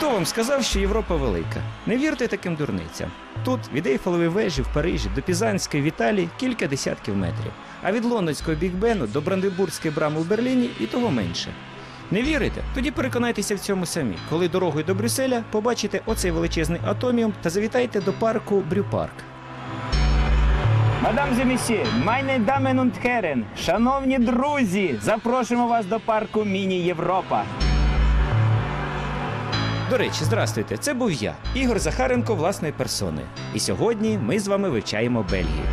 Хто вам сказав, що Європа велика? Не вірте таким дурницям. Тут від Ейфелевої вежі в Парижі до Пізанської в Італії кілька десятків метрів, а від лондонського Бікбену до Бранденбурзької брами у Берліні і того менше. Не вірите? Тоді переконайтеся в цьому самі. Коли дорогою до Брюсселя побачите оцей величезний атоміум та завітайте до парку Брюпарк. Мадам Земісі, майне дамен Herren, шановні друзі, запрошуємо вас до парку Міні Європа. До речі, здрастуйте, це був я, Ігор Захаренко власною персоною. І сьогодні ми з вами вивчаємо Бельгію.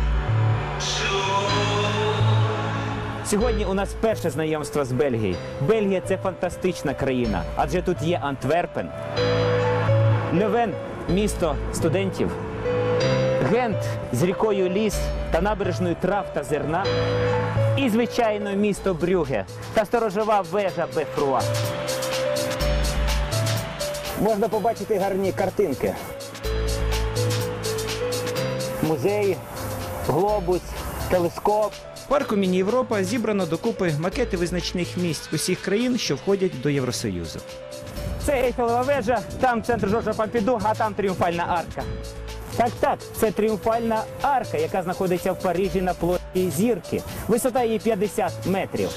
Сьогодні у нас перше знайомство з Бельгією. Бельгія це фантастична країна, адже тут є Антверпен, Льовен місто студентів, Гент з рікою ліс та набережною трав та зерна. І, звичайно, місто Брюге та сторожова вежа Бефруа. Можна побачити гарні картинки. Музей, глобус, телескоп. Парку Міні Європа зібрано докупи макети визначних місць усіх країн, що входять до Євросоюзу. Це Ейфелева вежа, там центр Жоржа Помпіду, а там тріумфальна арка. Так, так, це тріумфальна арка, яка знаходиться в Парижі на площі зірки. Висота її 50 метрів.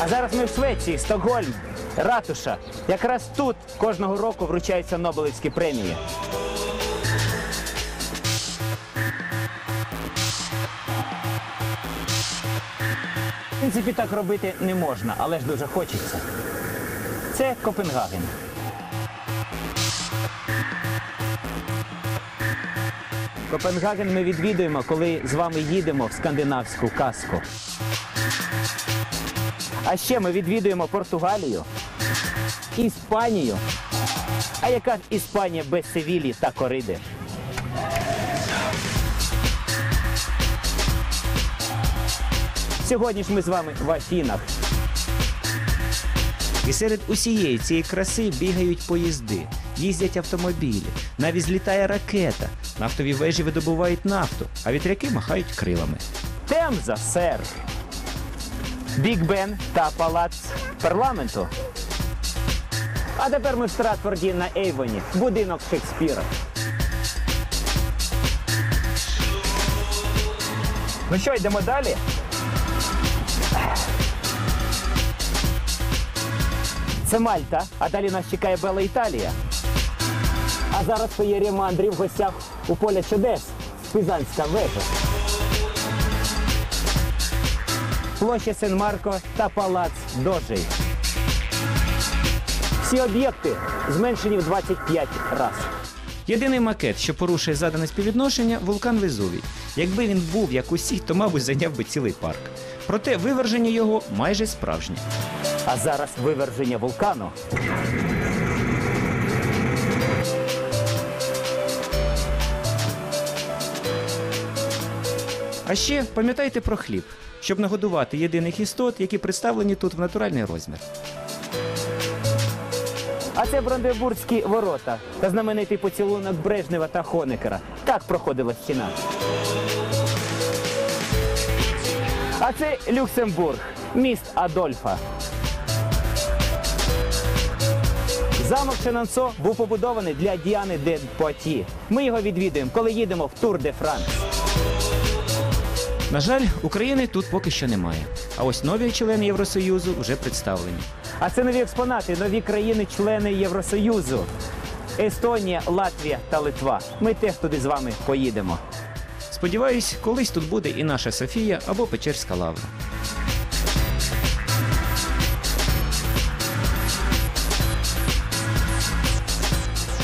А зараз ми в Швеції, Стокгольм, ратуша. Якраз тут кожного року вручаються Нобелівські премії. В принципі, так робити не можна, але ж дуже хочеться. Це Копенгаген. Копенгаген ми відвідуємо, коли з вами їдемо в скандинавську казку. А ще ми відвідуємо Португалію, Іспанію. А яка ж Іспанія без Севілі та кориди? Сьогодні ж ми з вами в Афінах. І серед усієї цієї краси бігають поїзди, їздять автомобілі, навіть злітає ракета. Нафтові вежі видобувають нафту, а вітряки махають крилами. Темза, сер. Біг Бен та палац парламенту. А тепер ми в Стратфорді на Ейвоні, будинок Шекспіра. Ну що, йдемо далі? Це Мальта, а далі нас чекає Бела Італія. А зараз феєрія Андрій в гостях у поля чудес. Пізанська вежа. Площа Сен-Марко та палац Дожей. Всі об'єкти зменшені в 25 разів. Єдиний макет, що порушує задане співвідношення вулкан Везувій. Якби він був як усі, то, мабуть, зайняв би цілий парк. Проте виверження його майже справжнє. А зараз виверження вулкану. А ще пам'ятайте про хліб, щоб нагодувати єдиних істот, які представлені тут в натуральний розмір. А це Бранденбурзькі ворота та знаменитий поцілунок Брежнева та Хонекера. Так проходила стіна. А це Люксембург, міст Адольфа. Замок Шенансо був побудований для Діани де Пуаті. Ми його відвідуємо, коли їдемо в Тур де Франс. На жаль, України тут поки що немає. А ось нові члени Євросоюзу вже представлені. А це нові експонати, нові країни-члени Євросоюзу. Естонія, Латвія та Литва. Ми теж туди з вами поїдемо. Сподіваюсь, колись тут буде і наша Софія або Печерська лавра.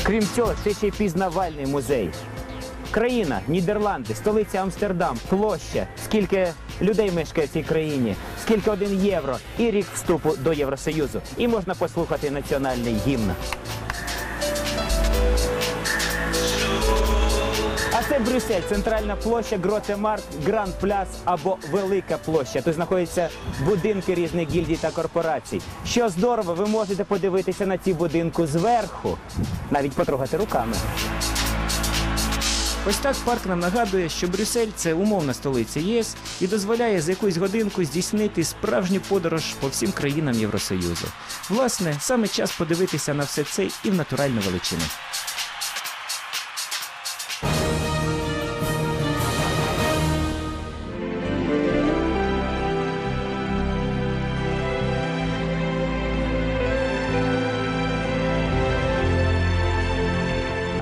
Крім цього, це ще й пізнавальний музей. Країна, Нідерланди, столиця Амстердам, площа, скільки людей мешкає в цій країні, скільки один євро і рік вступу до Євросоюзу. І можна послухати національний гімн. А це Брюссель, центральна площа, Гротемарк, Гранд Пляс або Велика площа. Тут знаходяться будинки різних гільдій та корпорацій. Що здорово, ви можете подивитися на ці будинки зверху, навіть потрогати руками. Ось так парк нам нагадує, що Брюссель це умовна столиця ЄС і дозволяє за якусь годинку здійснити справжню подорож по всім країнам Євросоюзу. Власне, саме час подивитися на все це і в натуральну величину.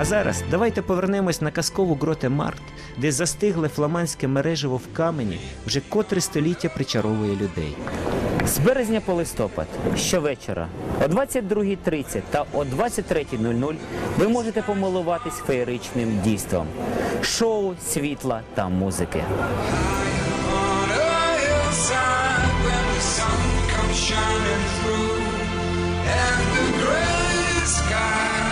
А зараз давайте повернемось на казкову гроте Март, де застигле фламандське мережево в камені вже котре століття причаровує людей. З березня по листопад щовечора о 22.30 та о 23.00 ви можете помилуватись феєричним дійством, шоу, світла та музики. shining through and the gray skies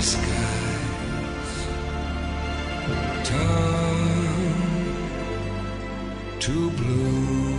skies turn to blue.